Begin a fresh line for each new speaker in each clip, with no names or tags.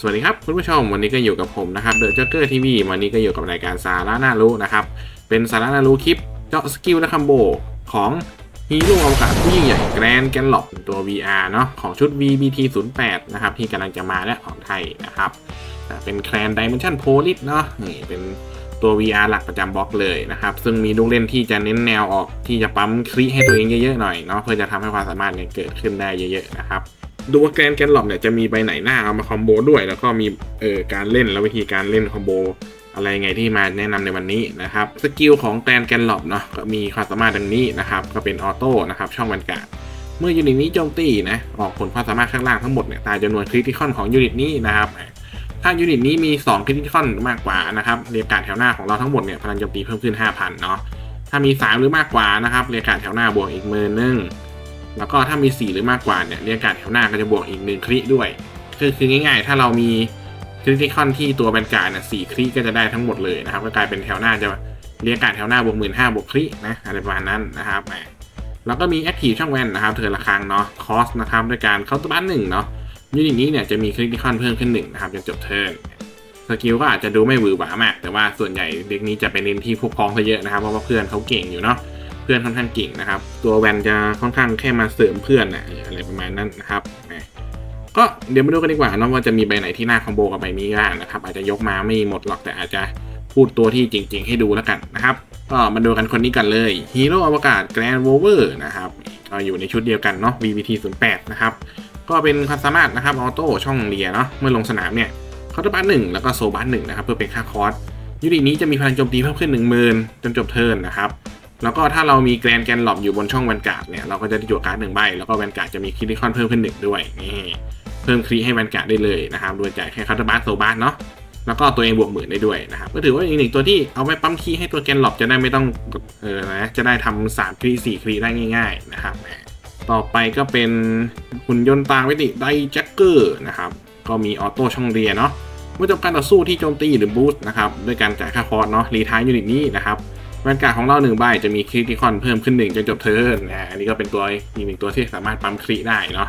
สวัสดีครับคุณผู้ชมวันนี้ก็อยู่กับผมนะครับเดอะจ็อกเกอร์ทีวีวันนี้ก็อยู่กับรายการสาระน่ารู้นะครับ เป็นสาระน่ารู้คลิปเจาะสกิลและคัมโบของฮีโร่อวกาศผู้ยิ่งใหญ่แกรนแกนหลอกตัว VR เนาะของชุด VBT 0 8นะครับที่กำลังจะมาและของไทยนะครับเป็นแคลน Dimension Police เนาะนี่เป็นตัว VR หลักประจำบล็อกเลยนะครับ ซึ่งมีลูกเล่นที่จะเน้นแนวออกที่จะปั๊มคลิให้ตัวเองเยอะๆหน่อยเนาะเพื่อจะทำให้ความสามารถเนี่ยเกิดขึ้นได้เยอะๆนะครับ ดูว่าแกรนแกนหลอกเนี่ยจะมีใบไหนหน้าเอามาคอมโบด้วย แล้วก็มีเอ่อการเล่นและวิธีการเล่นคอมโบอะไรไงที่มาแนะนำในวันนี้นะครับสกิลของแกรนแกนหลอกเนาะก็มีความสามารถดังนี้นะครับก็เป็นออโต้นะครับช่องบรรยากาศเมื่อยูนิตนี้โจมตีนะออกผลความสามารถข้างล่างทั้งหมดเนี่ยตามจำนวนคริติคอนของยูนิตนี้นะครับถ้ายูนิตนี้มี2คริติคอนมากกว่านะครับเรียกการแถวหน้าของเราทั้งหมดเนี่ยพลังโจมตีเพิ่มขึ้น 5,000เนาะถ้ามี3หรือมากกว่านะครับเรียกการแถวหน้าบวกอีกหมื่นนึง แล้วก็ถ้ามี 4 หรือมากกว่าเนี่ยเรียกการแถวหน้าก็จะบวกอีกหนึ่งคริด้วยคือคือง่ายๆ ถ้าเรามีคริติคอนที่ตัวแบนการ์ดเนี่ยสี่คริก็จะได้ทั้งหมดเลยนะครับ ก็กลายเป็นแถวหน้าจะเรียกการแถวหน้าบวกหมื่นห้าบวกครินะอะไรประมาณนั้นนะครับแล้วก็มีแอคทีฟช่องแวนนะครับเธอละครั้งเนาะคอสนะครับด้วยการเข้าตัวบ้นหนึ่งเนาะยูนิตนี้เนี่ยจะมีคริติคอนเพิ่มขึ้นหนึ่งนะครับจนจบเทิร์นสกิลก็อาจจะดูไม่หวือหวามาก แต่ว่าส่วนใหญ่เด็กนี้จะไปเน้นที่พวกพ้องซะเยอะนะครับเพราะว่าเพื่อนเขาเก่งอยู่เนาะ เพื่อนค่อนข้างเก่งนะครับ ตัวแวนจะค่อนข้างแค่มาเสริมเพื่อนนะอะไรประมาณนั้นนะครับก็เดี๋ยวมาดูกันดีกว่านะว่าจะมีใบไหนที่น่าคอมโบกับใบนี้บ้างนะครับ อาจจะยกมาไม่หมดหรอกแต่อาจจะพูดตัวที่จริง ๆ ให้ดูแล้วกันนะครับก็มาดูกันคนนี้กันเลยฮีโร่อวกาศแกรนโวเวอร์นะครับก็อยู่ในชุดเดียวกันเนาะ VVT 0 8นะครับก็เป็นความสามารถนะครับออโต้ช่องเลียเนาะเมื่อลงสนามเนี่ยคอร์ตบัสหนึ่งแล้วก็โซบัสหนึ่งนะครับเพื่อเป็นค่าคอร์สยูนิตนี้จะมีพลังโจมตีเพิ่มขึ้น 1 0,000จนจบเทิร์นนะครับ แล้วก็ถ้าเรามีแกรนแกนหลอบอยู่บนช่องแวนการ์ดเนี่ยเราก็จะได้จั่วการ์ดหนึ่งใบแล้วก็แวนการ์ดจะมีคริติคอนเพิ่มขึ้นหนึ่งด้วยนี่เพิ่มคริให้แวนการ์ดได้เลยนะครับโดยจ่ายแค่คาร์ตบัสโซบัสเนาะแล้วก็ตัวเองบวกหมื่นได้ด้วยนะครับก็ถือว่าอีกหนึ่งตัวที่เอาไว้ปั๊มคีให้ตัวแกนหลอบจะได้ไม่ต้องเออนะจะได้ทำสามครีสี่ครีได้ง่าย ๆนะครับต่อไปก็เป็นหุ่นยนต์ตาวิติไดแจ็คเกอร์นะครับก็มีออโต้ช่องเรียเนาะเมื่อจบการต่อสู้ที่โจมตีหรือบูสต์นะครับด้วยการจ่ายค่าคอร์สเนาะรีทายยูนิตนี้นะครับ แวนการ์ดของเราหนึ่งใบจะมีคริติคอนเพิ่มขึ้นหนึ่งจนจบเทิร์นนะอันนี้ก็เป็นตัวอีกหนึ่งตัวที่สามารถปั๊มคริได้เนาะ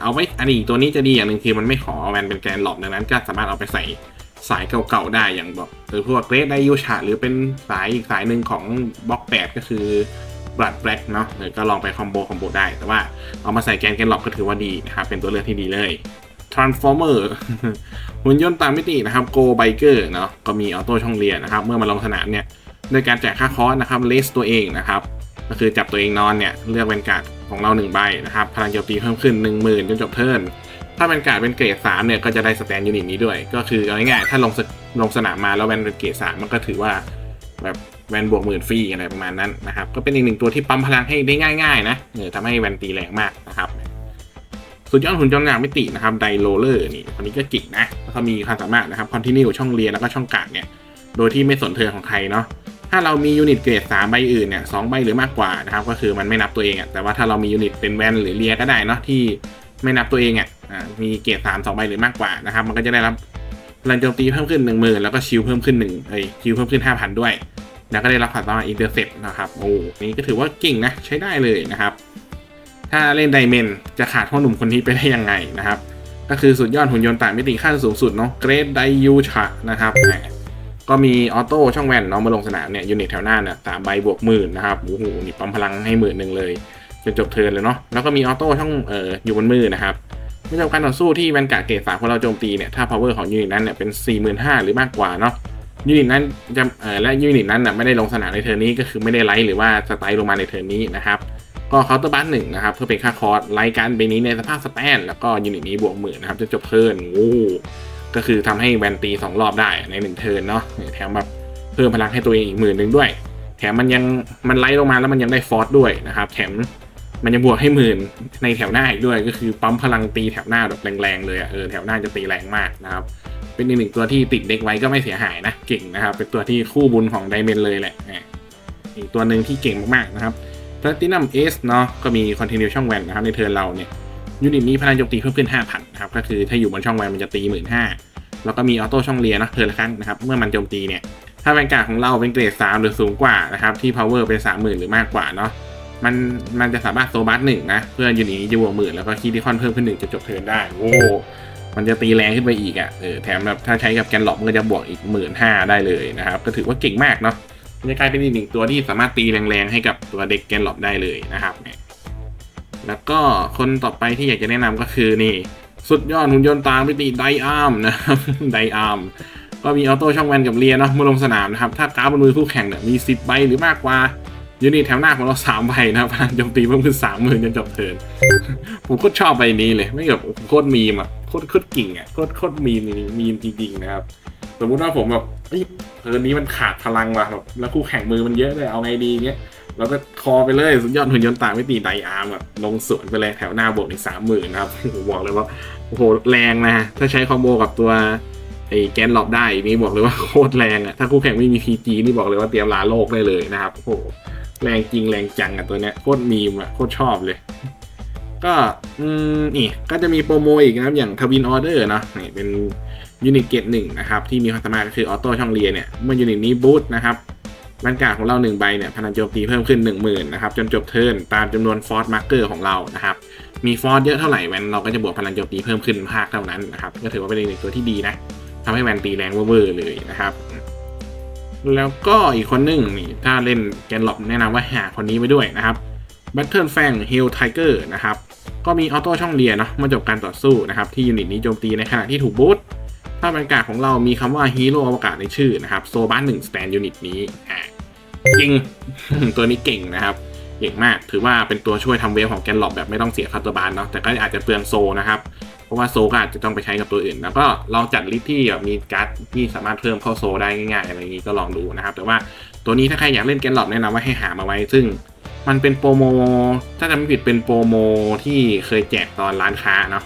เอาไว้อันนี้ตัวนี้จะดีอย่างหนึ่งคือมันไม่ขอแวนเป็นแกนหลอดังนั้นก็สามารถเอาไปใส่สายเก่าๆได้อย่างแบบเออพวกเกรดไดยูชาหรือเป็นสายอีกสายหนึ่งของบล็อกแปดก็คือบลัดแบล็กเนาะก็ลองไปคอมโบคอมโบได้ แต่ว่าเอามาใส่แกนแกนหลอกก็ถือว่าดีนะครับเป็นตัวเลือกที่ดีเลย Transformer หุ่นยนต์ตามมิตินะครับ Go Biker เนาะก็มีออโต้ช่องเรียนนะครับ เมื่อมาลงสนามเนี่ย โดยการแจกค่าคอร์สนะครับเลสตัวเองนะครับ ก็คือจับตัวเองนอนเนี่ยเลือกเป็นการ์ดของเรา1ใบนะครับพลังโจมตีเพิ่มขึ้น 10,000จนจบเทิร์นถ้าเป็นการ์ดเป็นเกรด3เนี่ยก็จะได้สแตนยูนิตนี้ด้วย ก็คือเอาง่ายๆถ้าลงสลงสนามมาแล้วแวนเป็นเกรด3มันก็ถือว่าแบบแวนบวกหมื่นฟรีอะไรประมาณนั้นนะครับก็เป็นอีกหนึ่งตัวที่ปั๊มพลังให้ได้ง่ายๆนะเออทำให้แวนตีแรงมากนะครับสุดยอดหุ่นยนต์อย่างมิตินะครับไดโรเลอร์นี่คนนี้ก็จิกนะแล้วก็มีความสามารถนะครับคอนติเนียช่องเรียนแล้วก็ช่องกาดเนี่ยโดยที่ไม่สนเธอของใครเนาะ ถ้าเรามียูนิตเกรดสามใบอื่นเนี่ยสใบหรือมากกว่านะครับก็คือมันไม่นับตัวเองอะ่ะแต่ว่าถ้าเรามียูนิตเป็นแวนหรือเลียก็ได้เนาะที่ไม่นับตัวเองอะ่ะมีเกรดสามสองใบหรือมากกว่านะครับมันก็จะได้รับพลังโจมตีเพิ่มขึ้นหนึ่งหมื่นแล้วก็ชิลเพิ่มขึ้นหนึ่งเอ้ยชิลเพิ่มขึ้นห้าพันด้วย แล้วก็ได้รับความสามารถอินเตอร์เซ็ปนะครับโอ้นี่ก็ถือว่าเก่งนะใช้ได้เลยนะครับ ถ้าเล่นไดเมนจะขาดพ่อหนุ่มคนนี้ไปได้ยังไงนะครับ ก็คือสุดยอดหุ่นยนต์ต่างมิติขั้นสูงสุดเนาะเกรดไดยูชะนะครับ ก็มีออโต้ช่องแวนเนาะมาลงสนามเนี่ยยูนิตแถวหน้าเนี่ยสามใบบวกหมื่นนะครับโอ้โหนี่ปั๊มพลังให้หมื่นหนึ่งเลยจนจบเทิร์นเลยเนาะแล้วก็มีออโต้ช่องเอ่ออยู่บนมือนะครับเมื่อจบการต่อสู้ที่แวนการ์ดเกรดสามของเราโจมตีเนี่ยถ้า power ของยูนิตนั้นเนี่ยเป็นสี่หมื่นห้าหรือมากกว่าเนาะยูนิตนั้นจะเอ่อและยูนิตนั้นน่ะไม่ได้ลงสนามในเทิร์นนี้ก็คือไม่ได้ไลท์หรือว่าสไตล์ลงมาในเทิร์นนี้นะครับก็เคาน์เตอร์บัสหนึ่งนะครับเพื่อเป็นค่าคอร์สไล่การใบนี้ในสภาพสแตนแล้วก็ยูนิตนี้บวกหมื่นนะครับจะจบเทิร์นโอ้ ก็คือทำให้แวนตี2รอบได้ใน1เทิร์นเนาะแถมแบบเพิ่มพลังให้ตัวเองอีกหมื่นหนึ่งด้วย แถมมันยังมันไล่ลงมาแล้วมันยังได้ฟอร์สด้วยนะครับแถมมันยังบวกให้หมื่นในแถวหน้าอีกด้วยก็คือปั๊มพลังตีแถวหน้าแบบแรงๆเลยอะเออแถวหน้าจะตีแรงมากนะครับเป็นอีกหนึ่งตัวที่ติดเด็กไว้ก็ไม่เสียหายนะเก่งนะครับ เป็นตัวที่คู่บุญของไดเมนเลยแหละอีกตัวหนึ่งที่เก่งมากๆนะครับ p l a t i n u m S เนาะก็มี Continue ช่องแวนนะครับในเทิร์นเราเนี่ย ยูนิตนี้พลังโจมตีเพิ่มขึ้น 5,000นะครับก็คือถ้าอยู่บนช่องแวนมันจะตี 15,000แล้วก็มีออโต้ช่องเลียเนาะเทิร์นละครั้งนะครับเมื่อมันโจมตีเนี่ยถ้าแวนการ์ดของเราเป็นเกรด 3 หรือสูงกว่านะครับที่ power เป็น 30,000 หรือมากกว่าเนาะมันมันจะสามารถโซบัสหนึ่งนะเพื่อยูนิตนี้จะบวกหมื่นแล้วก็คีย์ที่คอนเพิ่มขึ้นหนึ่งจะจบเทิร์นได้โอ้มันจะตีแรงขึ้นไปอีกอะเออแถมแบบถ้าใช้กับแกนหลอกมันก็จะบวกอีกหมื่นห้าได้เลยนะครับก็ถือว่าเก่งมากเนาะมันจะกลายเป็นอีกหนึ่งตัวที่สามารถตีแรงๆให้กับตัวเด็กแกนหลอกได้เลยนะครับเนี่ย แล้วก็คนต่อไปที่อยากจะแนะนำก็คือนี่ สุดยอดหุ่นยนต์ตามมิติไดอาร์มนะครับไดอาร์มก็มีออโต้ช่องแวนกับเรียนเนาะเมื่อลงสนามนะครับ ถ้าการ์ดบนมือคู่แข่งเนี่ยมี 10 ใบหรือมากกว่ายูนิตแถวหน้าของเรา3ใบนะครับพลังโจมตีเพิ่มขึ้น3 0,000จนจบเทิร์นผมโคตรชอบใบนี้เลย ไม่แบบโคตรมีมอะโคตรโคตรกิ่งอะโคตรโคตรมีมมีมจริงๆนะครับ สมมุติว่าผมแบบเฮ้ยเทิร์นนี้มันขาดพลังว่ะแบบแล้วคู่แข่งมือมันเยอะเลยเอาไงดีเงี้ย เราก็คอไปเลยสุดยอดหุ่นยนต์ต่างมิติไดอาร์มแบบลงสวนไปเลยแถวหน้าบวกอีกสามหมื่นครับผมบอกเลยว่าโอ้โหแรงนะ ถ้าใช้คอมโบกับตัวไอ้แกนหลอบได้นี่บอกเลยว่าโคตรแรงอะถ้าคู่แข่งไม่มีพีจีนี่บอกเลยว่าเตรียมลาโลกได้เลยนะครับโอ้โหแรงจริงแรงจังอะตัวเนี้ยโคตรมีมอะโคตรชอบเลย ก็อืมนี่ก็จะมีโปรโมอีกนะครับอย่างทวินออเดอร์เนาะนี่เป็นยูนิตเกตหนึ่งนะครับที่มีความสามารถก็คือออโต้ช่องเรียเนี่ยเมื่อยูนิตนี้บูตนะครับ บรรยากาศของเราหนึ่งใบเนี่ยพลังโจมตีเพิ่มขึ้น 1 0,000นะครับจนจบเทิร์นตามจำนวนฟอร์สมาร์เกอร์ของเรานะครับมีฟอร์สเยอะเท่าไหร่แวนเราก็จะบวกพลังโจมตีเพิ่มขึ้นภาคเท่านั้นนะครับก็ถือว่าเป็นอีกหนึ่งตัวที่ดีนะทำให้แวนตีแรงเวอร์เลยนะครับ แล้วก็อีกคนหนึ่งนี่ถ้าเล่นแกนหลบแนะนำว่าหาคนนี้ไปด้วยนะครับ Battle Fang Hill Tiger นะครับก็มีออโต้ช่องเรียเนาะเมื่อจบการต่อสู้นะครับที่ยูนิตนี้โจมตีในขณะที่ถูกบูทถ้าบรรยากาศของเรามีคำว่าฮีโร่อวกาศในชื่อนะครับโซบ้านหนึ่งสแตนยูนิตนี้อ่ เก่งตัวนี้เก่งนะครับเก่งมาก ถือว่าเป็นตัวช่วยทำเวฟของแกนหลอบแบบไม่ต้องเสียคาร์ตบานเนาะแต่ก็อาจจะเปลืองโซนะครับ เพราะว่าโซก็อาจจะต้องไปใช้กับตัวอื่น แล้วก็ลองจัดลิสที่แบบมีการ์ดที่สามารถเพิ่มเข้าโซได้ง่ายๆอะไรอย่างนี้ก็ลองดูนะครับ แต่ว่าตัวนี้ถ้าใครอยากเล่นแกนหลอบแนะนำว่าให้หามาไว้ ซึ่งมันเป็นโปรโมถ้าจำไม่ผิดเป็นโปรโมที่เคยแจกตอนร้านค้าเนาะ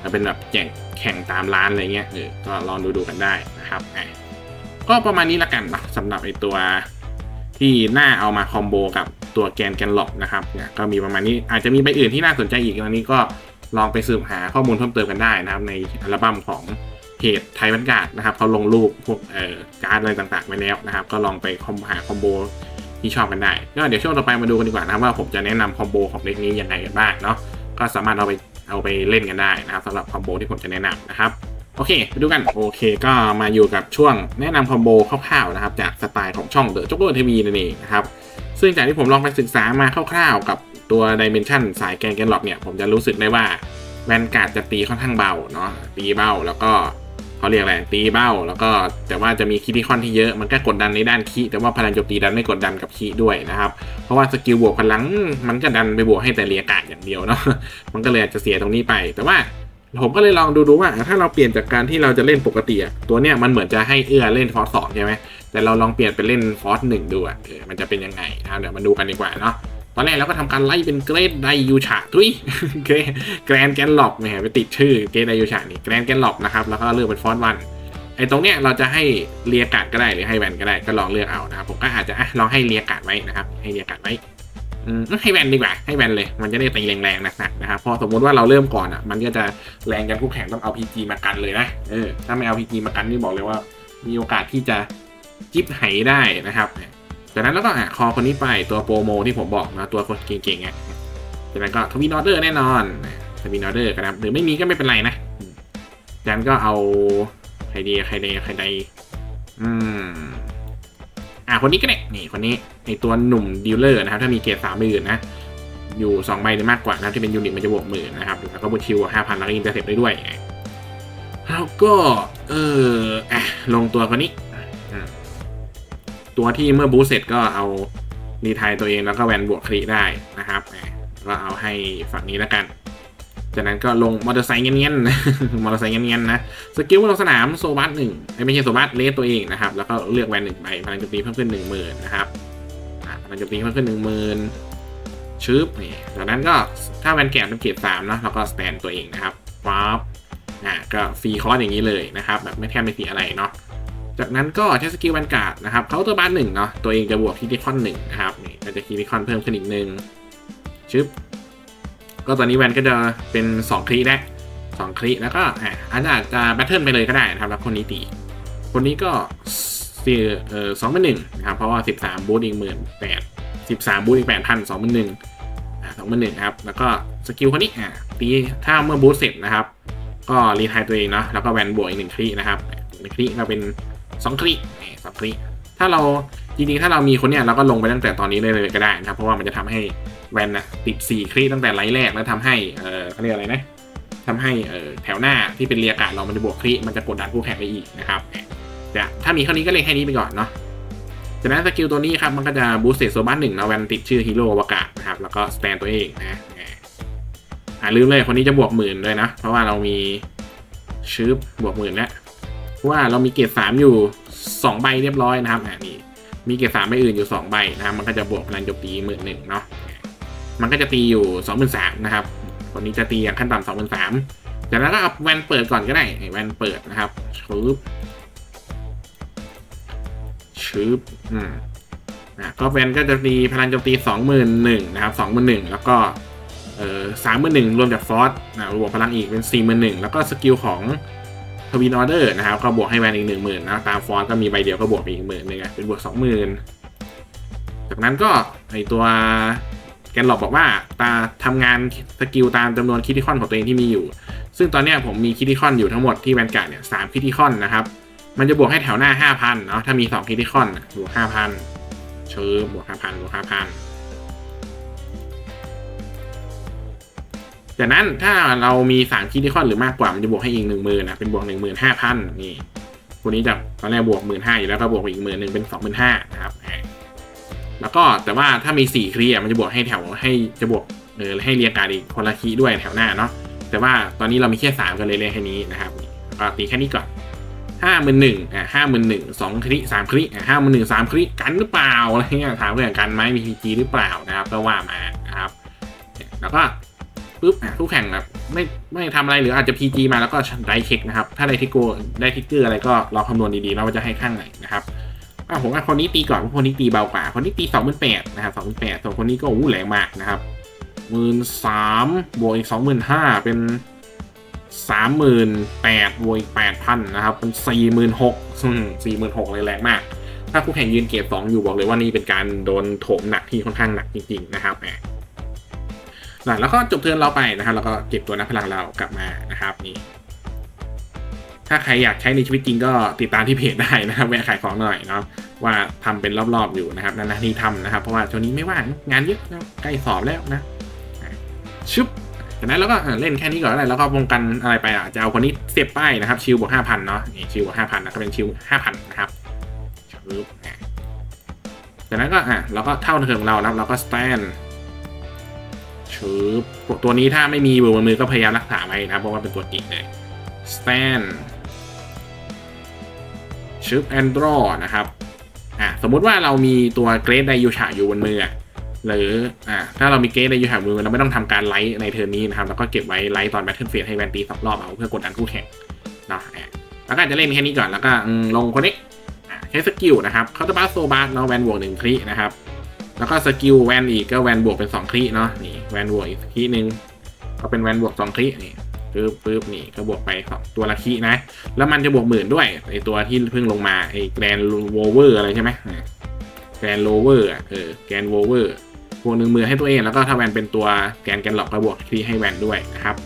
แล้วเป็นแบบแจกแข่งตามร้านอะไรเงี้ยเออก็ลองดูดูกันได้นะครับก็ประมาณนี้ละกันนะสำหรับไอตัว ที่น่าเอามาคอมโบกับตัวแกนแกนหลอกนะครับเนี่ยก็มีประมาณนี้อาจจะมีใบอื่นที่น่าสนใจอีกอันนี้ก็ลองไปสืบหาข้อมูลเพิ่มเติมกันได้นะครับ ในอัลบั้มของเพจไทยบรรกาศนะครับเขาลงรูปพวกเอ่อการ์ดอะไรต่างๆไว้แล้วนะครับ ก็ลองไปคอมหาคอมโบที่ชอบกันได้ก็เดี๋ยวช่วงต่อไปมาดูกันดีกว่านะครับว่าผมจะแนะนำคอมโบของเด็กนี้ยังไงกันบ้างเนาะก็สามารถเอาไปเอาไปเล่นกันได้นะครับสำหรับคอมโบที่ผมจะแนะนำนะครับ โอเค ไปดูกัน โอเค ก็มาอยู่กับช่วงแนะนำคอมโบคร่าวๆนะครับ จากสไตล์ของช่องเดอะจ็อกเกอร์ทีวีนั่นเองนะครับ ซึ่งจากที่ผมลองไปศึกษามาคร่าวๆ กับตัวดิเมนชันสายแกนแกนหลอกเนี่ย ผมจะรู้สึกได้ว่าแวนการ์ดจะตีค่อนข้างเบาเนาะตีเบาแล้วก็เขาเรียกอะไรตีเบ้า แล้วก็แต่ว่าจะมีคิดที่ค่อนที่เยอะมันก็กดดันในด้านคีแต่ว่าพลังโจมตีดันไม่กดดันกับคีด้วยนะครับ เพราะว่าสกิลบวกพลังมันก็ดันไปบวกให้แต่เรียกาศอย่างเดียวเนาะมันก็เลยอาจจะเสียตรงนี้ไป แต่ว่า ผมก็เลยลองดูดูว่าถ้าเราเปลี่ยนจากการที่เราจะเล่นปกติตัวเนี้ยมันเหมือนจะให้เอื้อเล่นฟอสสองใช่ไหมแต่เราลองเปลี่ยนเป็นเล่นฟอสหนึ่งดูอะมันจะเป็นยังไงนะเดี๋ยวมาดูกันดีกว่าเนาะตอนแรกเราก็ทำการไล่เป็นเกรดไดยูชาทุยเกรแกรนแกนหลอกแหมไปติดชื่อเกรดไดยูชานี่แกรนแกนหลอกนะครับแล้วก็เลือกเป็นฟอสวันไอ้ตรงเนี้ยเราจะให้เรียกาดก็ได้หรือให้แวนก็ได้ก็ลองเลือกเอานะครับผมก็อาจจะอะลองให้เรียกาดไว้นะครับให้เรียกาดไว้ ให้แวนดีกว่าให้แวนเลย มันจะได้ตีแรงๆหนักๆนะครับพอสมมติว่าเราเริ่มก่อนอะ มันก็จะแรงกันคู่แข่งต้องเอา PG มากันเลยนะเออถ้าไม่เอา PG มากันนี่บอกเลยว่า มีโอกาสที่จะจิ๊บไหได้นะครับจากนั้นแล้วก็อะคอคนนี้ไปตัวโปรโมที่ผมบอกนะตัวคนเก่งๆอะจากนั้นก็ทวีนอเดอร์แน่นอนทวีนอเดอร์นะครับหรือไม่มีก็ไม่เป็นไรนะจากนั้นก็เอาใครดีใครดีใครใดอืม อ่าคนนี้ก็ได้นี่คนนี้ ไอตัวหนุ่มดีลเลอร์นะครับถ้ามีเกรดสามหมื่นนะอยู่สองใบหรือมากกว่านะที่เป็นยูนิตมันจะบวกหมื่นนะครับแล้วก็บูชิวห้าพันแล้วก็อินเตอร์เซ็ปได้ด้วยแล้วก็เอออะลงตัวคนนี้ ตัวที่เมื่อบูสเสร็จก็เอารีไทยตัวเองแล้วก็แวนบวกคลีได้นะครับก็เอาให้ฝั่งนี้แล้วกัน จากนั้นก็ลงมอเตอร์ไซค์เงี้ยนๆมอเตอร์ไซค์เงี้ยนๆนะสกิลลงสนามโซบัสหนึ่งไม่ใช่โซบัสเลสตัวเองนะครับ แล้วก็เลือกแวนหนึ่งใบพลังโจมตีเพิ่มขึ้นหนึ่งหมื่นนะครับ อ่าพลังโจมตีเพิ่มขึ้นหนึ่งหมื่นชึบนี่จากนั้นก็ถ้าแวนแกะเป็นเกรดสามนะแล้วก็สแตนตัวเองนะครับป๊อปอ่าก็ฟรีคอร์สอย่างนี้เลยนะครับแบบไม่แทบไม่เสียอะไรเนาะจากนั้นก็ใช้สกิลแวนการ์ดนะครับเขาตัวบ้านหนึ่งเนาะตัวเองจะบวกคิติคอนหนึ่งนะครับนี่ก็จะคิติคอนเพิ่มขึ้นอีกหนึ่งชึบก็ตอนนี้แวนก็จะเป็น2คลีแล้วสองคลีแล้วก็อะอาจจะอาจจะแบทเทิลไปเลยก็ได้นะครับแล้วคนนี้ตีคนนี้ก็ สี่เออสองเป็นหนึ่งนะครับเพราะว่าสิบสามบูทอีกหมื่นแปดสิบสามบูทอีกแปดพันสองเป็นหนึ่งสองเป็นหนึ่งครับแล้วก็สกิลคนนี้อะตีถ้าเมื่อบูทเสร็จนะครับ ก็รีไทายตัวเองเนาะแล้วก็แวนบวกอีกหนึ่งคลินะครับหนึ่งคลิก็เป็นสองคลิสองคลิถ้าเราจริงๆถ้าเรามีคนเนี้ยเราก็ลงไปตั้งแต่ตอนนี้ได้เลยก็ได้นะครับ เพราะว่ามันจะทำให้แวนนะติดสี่คลิตั้งแต่ไลท์แรกแล้วทำให้เออเขาเรียกอะไรนะทำให้แถวหน้าที่เป็นเรียกาศเรามันจะบวกคลิมันจะกดดันคู่แข่งได้อีกนะครับ แต่ถ้ามีเท่านี้ก็เล่นแค่นี้ไปก่อนเนาะจากนั้นสกิลตัวนี้ครับมันก็จะบูสต์เซตโซบัสหนึ่งนะแวนติดชื่อฮีโร่อวกาศนะครับแล้วก็สแตนตัวเองนะอ่าลืมเลยคนนี้จะบวกหมื่นด้วยนะ เพราะว่าเรามีชืบบวกหมื่นแล้วเพราะว่าเรามีเกรดสามอยู่สองใบเรียบร้อยนะครับอ่านี่มีเกรดสามใบอื่นอยู่สองใบนะครับมันก็จะบวกพลังโจมตีหมื่นหนึ่งเนาะมันก็จะตีอยู่สองหมื่นสามนะครับคนนี้จะตีอย่างขั้นต่ำสองหมื่นสามจากนั้นก็เอาแวนเปิดก่อนก็ได้แวนเปิดนะครับชืบ ชืบอืมนะก็แวนก็จะตีพลังโจมตีสองหมื่นหนึ่งนะครับสองหมื่นหนึ่งแล้วก็เออสามหมื่นหนึ่งรวมจากฟอสนะบวกพลังอีกเป็นสี่หมื่นหนึ่งแล้วก็สกิลของทวินออเดอร์นะครับก็บวกให้แวนอีกหนึ่งหมื่นนะตามฟอสก็มีใบเดียวก็บวกไปอีกหมื่นหนึ่งเป็นบวกสองหมื่นจากนั้นก็ไอตัวแกนหลอกบอกว่าตาทำงานสกิลตามจำนวนคิติคอนของตัวเองที่มีอยู่ ซึ่งตอนนี้ผมมีคิติคอนอยู่ทั้งหมดที่แวนการ์ดเนี่ยสามคิติคอนนะครับ มันจะบวกให้แถวหน้าห้าพันเนาะถ้ามีสองคิติคอนบวกห้าพันเชิญบวกห้าพันบวกห้าพันจากนั้นถ้าเรามีสามคิติคอนหรือมากกว่ามันจะบวกให้อีกหนึ่งหมื่นนะเป็นบวกหนึ่งหมื่นห้าพันนี่คนนี้จะตอนแรกบวกหมื่นห้าอยู่แล้วก็บวกอีกหมื่นหนึ่งเป็นสองหมื่นห้านะครับแล้วก็แต่ว่าถ้ามีสี่คลีอะมันจะบวกให้แถวให้จะบวกเออให้เรียงการดอีกคนละคีด้วยแถวหน้าเนาะแต่ว่าตอนนี้เรามีแค่สามกันเลยเลยแค่นี้นะครับก็ตีแค่นี้ก่อน ห้าหมื่นหนึ่งอะห้าหมื่นหนึ่งสองคลิสามคลิอะห้าหมื่นหนึ่งสามคลิกันหรือเปล่าอะไรเงี้ยถามเพื่อนกันไหมมีพีจีหรือเปล่านะครับก็ว่ามานะครับแล้วก็ปุ๊บอะคู่แข่งแบบไม่ไม่ทำอะไรหรืออาจจะพีจีมาแล้วก็ได้เช็คนะครับ ถ้าได้ทิกโกได้ทิกเกอร์อะไรก็ลองคำนวณดีๆนะว่าจะให้ข้างไหนนะครับอะผมว่าคนนี้ตีก่อนเพราะคนนี้ตีเบากว่า คนนี้ตีสองหมื่นแปดนะครับสองหมื่นแปดส่วนคนนี้ก็อู้แรงมากนะครับหมื่นสามบวกอีกสองหมื่นห้าเป็น สามหมื่นแปดบวกแปดพันนะครับ เป็นสี่หมื่นหกสี่หมื่นหกเลยแรงมาก ถ้าคู่แข่งยืนเกรดสองอยู่บอกเลยว่านี่เป็นการโดนโถมหนักที่ค่อนข้างหนักจริงๆนะครับแหมนะแล้วก็จบเทิร์นเราไปนะครับ แล้วก็เก็บตัวนักพลังเรากลับมานะครับนี่ถ้าใครอยากใช้ในชีวิตจริงก็ติดตามที่เพจได้นะครับแวะขายของหน่อยเนาะว่าทำเป็นรอบๆอยู่นะครับนานๆที่ทำนะครับ เพราะว่าช่วงนี้ไม่ว่างงานเยอะนะใกล้สอบแล้วนะชุบ จากนั้นเราก็เล่นแค่นี้ก่อนอะไรแล้วก็วงกันอะไรไปอะจะเอาคนนี้เสียบป้ายนะครับชิวบวกห้าพันเนาะนี่ชิวบวกห้าพันนะก็เป็นชิวห้าพันนะครับชิวอะจากนั้นก็อะเราก็เท่าเทิงเราแล้วเราก็สแตนชิวตัวนี้ถ้าไม่มีบนมือก็พยายามรักษาไว้นะครับเพราะว่าเป็นตัวจิงเลยสแตนชิวแอนดรอนะครับอะสมมุติว่าเรามีตัวเกรดไดยูชาอยู่บนมืออะ หรืออ่าถ้าเรามีเกสในยูแถวมือเราไม่ต้องทำการไลท์ในเทอร์นี้นะครับแล้วก็เก็บไว้ไลท์ตอนแบทเทิลเฟสให้แวนตีสองรอบเอาเพื่อกดดันคู่แข่งเนาะแล้วก็จะเล่นแค่นี้ก่อนแล้วก็ลงคนนี้ใช้สกิลนะครับเขาจะบัสโซบาสเนาะแวนบวกหนึ่งคลินะครับแล้วก็สกิลแวนอีกก็แวนบวกเป็นสองคลิเนาะนี่แวนบวกอีกคลิหนึ่งก็เป็นแวนบวกสองคลินี่ปึ๊บปึ๊บนี่ก็บวกไปสองตัวละคลินะ แล้วมันจะบวกหมื่นด้วยไอตัวที่เพิ่งลงมาไอแกรนโวเวอร์อะไรใช่ไหมแกรนโลเวอร์เออแกรนโวเวอร์ วกหนึ่งมือให้ตัวเองแล้วก็ถ้าแวนเป็นตัวแกนแกนหลอกก็บวกที่ให้แวนด้วยนะครับ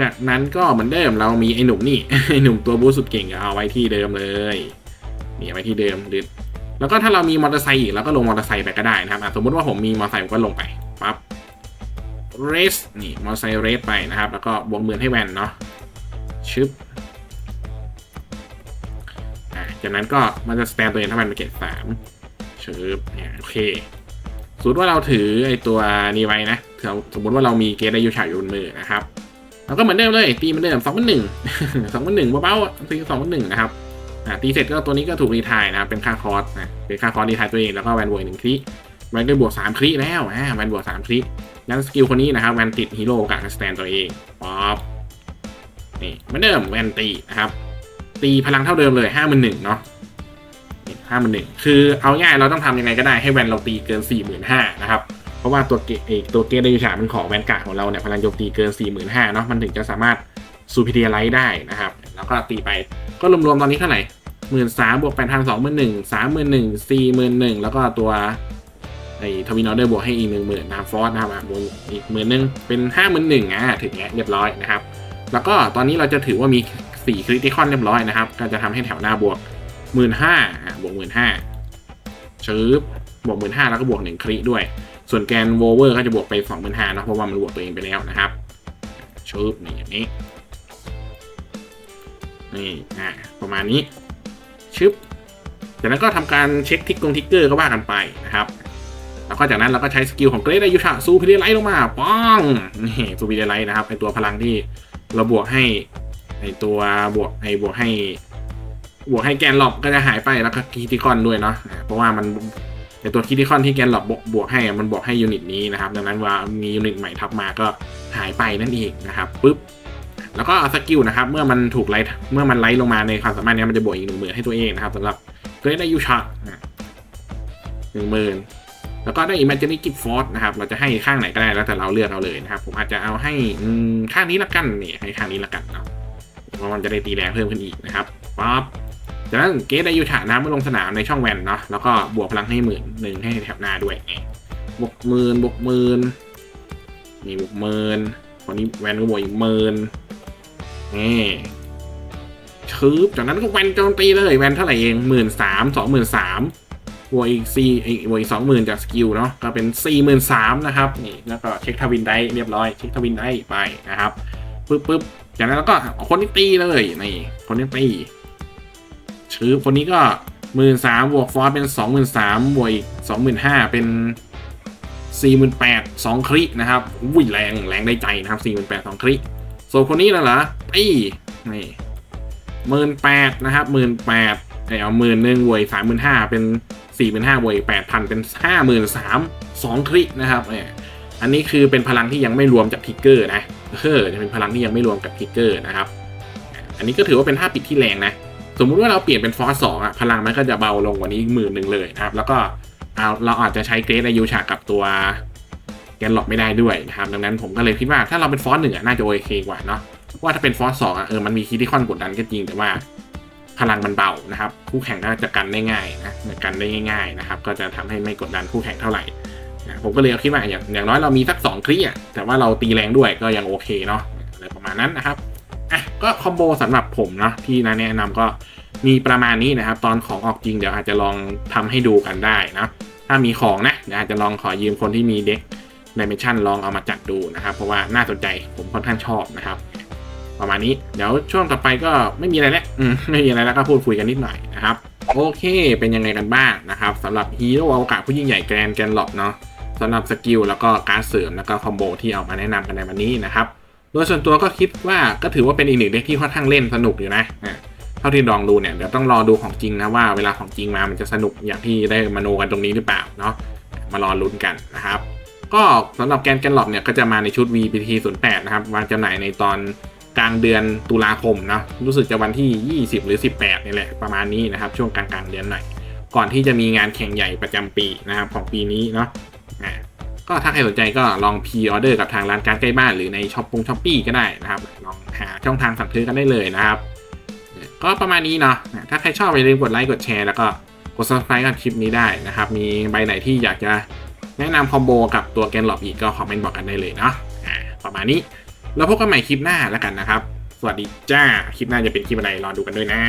จากนั้นก็เหมือนเดิมเรามีไอ้หนุ่มนี่ไอ้หนุ่มตัวบูสสุดเก่งเอาไว้ที่เดิมเลยนี่ไว้ที่เดิมหรือแล้วก็ถ้าเรามีมอเตอร์ไซค์อีกเราก็ลงมอเตอร์ไซค์ไปก็ได้นะครับสมมติว่าผมมีมอเตอร์ไซค์ผมก็ลงไปปั๊บเรสนี่มอเตอร์ไซค์เรสไปนะครับ แล้วก็บวกมื่นให้แวนเนาะชึบจากนั้นก็มันจะสแตนตัวเองถ้ามันเป็นเกรดสามชึบเนี่ยโอเค สมมติว่าเราถือไอตัวนี้ไว้นะสมมติว่าเรามีเกรดได้ยูชาอยู่บนมือนะครับเราก็เหมือนเดิมเลย ตีเหมือนเดิมสองพันหนึ่งสองพันหนึ่งเบาๆตีสองพันหนึ่งนะครับอ่าตีเสร็จก็ตัวนี้ก็ถูกรีทายนะครับเป็นค่าคอร์สนะเป็นค่าคอร์สรีทายตัวเองแล้วก็แวนบวกหนึ่งคลิแวนก็บวกสามคลิแล้วอ่าแวนบวกสามคลิงั้นสกิลคนนี้นะครับแวนติดฮีโร่กับสแตนตัวเองป๊อปนี่เหมือนเดิมแวนตีนะครับตีพลังเท่าเดิมเลยห้าหมื่นหนึ่งเนาะ ห้าหมื่นหนึ่งคือเอาง่ายเราต้องทำยังไงก็ได้ให้แวนเราตีเกินสี่หมื่นห้านะครับเพราะว่าตัวเกเอกตัวเกตได้ฉามันของแวนกาของเราเนี่ยพลังโจมตีเกินสี่หมื่นห้าเนาะมันถึงจะสามารถซูพิเดียไลท์ได้นะครับ แล้วก็ตีไปก็รวมๆตอนนี้เท่าไหร่หมื่นสามบวกแปดพันสองหมื่นหนึ่งสามหมื่นหนึ่งสี่หมื่นหนึ่งแล้วก็ตัวไอ้ทวินอเดอร์บวกให้อีกหนึ่งหมื่นนะฟอสนะครับบวกอีกหมื่นหนึ่งเป็นห้าหมื่นหนึ่งอะถึงแล้วเรียบร้อยนะครับ แล้วก็ตอนนี้เราจะถือว่ามี4คริติคอนเรียบร้อยนะครับ ก็จะทำให้แถวหน้าบวก 1 5ื่นห้าบวก1 5ื่นห้าชื้บวก1 5ื่นห้าแล้วก็บวก1คริด้วย ส่วนแกนโวเวอร์ก็จะบวกไป2 5 0 0 0เนาะเพราะว่ามันบวกตัวเองไปแล้วนะครับชื้นี่อย่างนี้นี่อะประมาณนี้ชึบจากนั้นก็ทำการเช็คทิกกงทิกเกอร์ก็ว่ากันไปนะครับ แล้วก็จากนั้นเราก็ใช้สกิลของเกรดอายุชะซูพิเดไลท์ลงมาป้องนี่ซูพิเดไลท์นะครับไอตัวพลังที่เราบวกให้ไอตัวบวกไอบวกให้ บวกให้แกนหลบก็จะหายไปแล้วก็คีติคอนด้วยเนาะเพราะว่ามันไอตัวคีติคอนที่แกนหลบบวกบวกให้มันบวกให้ยูนิตนี้นะครับ ดังนั้นว่ามียูนิตใหม่ทับมาก็หายไปนั่นเองนะครับปุ๊บแล้วก็สกิลนะครับ เมื่อมันถูกไลท์เมื่อมันไลท์ลงมาในความสามารถนี้มันจะบวกอีกหนึ่งหมื่นให้ตัวเองนะครับสำหรับเกรดอายุชะหนึ่งหมื่นแล้วก็ได้ Imaginary Force นะครับ เราจะให้ข้างไหนก็ได้แล้วแต่เราเลือกเอาเลยนะครับ ผมอาจจะเอาให้ข้างนี้ละกันนี่ให้ข้างนี้ละกันเนาะเพราะมันจะได้ตีแรงเพิ่มขึ้นอีกนะครับปั๊บ จากนั้นเกรดอายุชะนะเมื่อลงสนามในช่องแวนเนาะแล้วก็บวกพลังให้หมื่นหนึ่งให้แถบหน้าด้วยไงบวกหมื่นบวกหมื่นนี่บวกหมื่นคนนี้แวนก็บวกอีกหมื่นนี่ชืบจากนั้นก็แวนโจมตีเลยแวนเท่าไหร่เองหมื่นสามสองหมื่นสามบวกอีกสี่บวกอีกสองหมื่นจากสกิลเนาะก็เป็นสี่หมื่นสามนะครับนี่แล้วก็เช็คทวินได้เรียบร้อยเช็คทวินได้ไปนะครับปึ๊บปึ๊บจากนั้นแล้วก็คนที่ตีเลยนี่คนที่ตี ชืบคนนี้ก็หมื่นสามบวกฟอสเป็นสองหมื่นสามบวกอีกสองหมื่นห้าเป็นสี่หมื่นแปดสองคลินะครับอุ้ยแรงแรงได้ใจนะครับสี่หมื่นแปดสองคลิส่วนคนนี้แล้วเหรอไอ้นี่หมื่นแปดนะครับหมื่นแปดเอาหมื่นหนึ่งบวกสามหมื่นห้าเป็นสี่หมื่นห้าบวกแปดพันเป็นห้าหมื่นสามสองคลินะครับเนี่ยอันนี้คือเป็นพลังที่ยังไม่รวมจากทิกเกอร์นะเออจะเป็นพลังที่ยังไม่รวมกับทิกเกอร์นะครับ อันนี้ก็ถือว่าเป็นท่าปิดที่แรงนะ สมมุติว่าเราเปลี่ยนเป็นฟอสสองอะพลังมันก็จะเบาลงกว่านี้หมื่นหนึ่งเลยนะครับ แล้วก็เอาเราอาจจะใช้เกรดอายุฉากกับตัวแกนหลอกไม่ได้ด้วยนะครับดังนั้นผมก็เลยคิดว่าถ้าเราเป็นฟอสหนึ่งน่าจะโอเคกว่าเนาะว่าถ้าเป็นฟอสสองอะเออมันมีคีย์ที่ค่อนกดดันก็จริงแต่ว่า พลังมันเบานะครับ คู่แข่งก็จะกันได้ง่ายนะกันได้ง่ายๆนะครับ ก็จะทำให้ไม่กดดันคู่แข่งเท่าไหร่นะผมก็เลยคิดว่าอย่างอย่างน้อยเรามีสักสองคลีอะแต่ว่าเราตีแรงด้วยก็ยังโอเคเนาะอะไรประมาณนั้นนะครับ อะก็คอมโบสำหรับผมเนาะที่นาแนะนำก็มีประมาณนี้นะครับ ตอนของออกจริงเดี๋ยวอาจจะลองทำให้ดูกันได้นะถ้ามีของนะเดี๋ยวอาจจะลองขอยืมคนที่มีเด็กดิเมชันลองเอามาจัดดูนะครับ เพราะว่าน่าสนใจผมค่อนข้างชอบนะครับ ประมาณนี้เดี๋ยวช่วงต่อไปก็ไม่มีอะไรแล้วอืมไม่มีอะไรแล้วก็พูดคุยกันนิดหน่อยนะครับ โอเค เป็นยังไงกันบ้างนะครับสำหรับฮีโร่อวกาศผู้ยิ่งใหญ่แกรนแกนหลอกเนาะสำหรับสกิลแล้วก็การเสริมแล้วก็คอมโบที่เอามาแนะนำกันในวันนี้นะครับ โดยส่วนตัวก็คิดว่าก็ถือว่าเป็นอีกหนึ่งเด็กที่ค่อนข้างเล่นสนุกอยู่นะเท่าที่ลองดูเนี่ยเดี๋ยวต้องรอดูของจริงนะว่าเวลาของจริงมามันจะสนุกอย่างที่ได้มโนกันตรงนี้หรือเปล่าเนาะมารอลุ้นกันนะครับ ก็สำหรับแกนแกนหลอกเนี่ยก็จะมาในชุด VPT 08นะครับวางจำหน่ายในตอนกลางเดือนตุลาคมนะรู้สึกจะวันที่ 20 หรือ 18นี่แหละประมาณนี้นะครับช่วงกลางกลางเดือนหน่อยก่อนที่จะมีงานแข่งใหญ่ประจำปีนะครับของปีนี้เนาะ ก็ถ้าใครสนใจก็ลองพ r ออเดอร์กับทางร้านการใกล้บ้านหรือในช้อปปงช้อปปี้ก็ได้นะครับ ลองหาช่องทางสั่งซื้อกันได้เลยนะครับ ก็ประมาณนี้เนาะถ้าใครชอบอย่าลืมกดไลค์กดแชร์แล้วก็กด subscribe กับคลิปนี้ได้นะครับ มีใบไหนที่อยากจะแนะนำคอมโบกับตัวแกนหลอกอีกก็คอมเมนต์บอกกันได้เลยเนาะประมาณนี้แล้วพบกันใหม่คลิปหน้าแล้วกันนะครับ สวัสดีจ้า คลิปหน้าจะเป็นคลิปอะไรรอดูกันด้วยนะ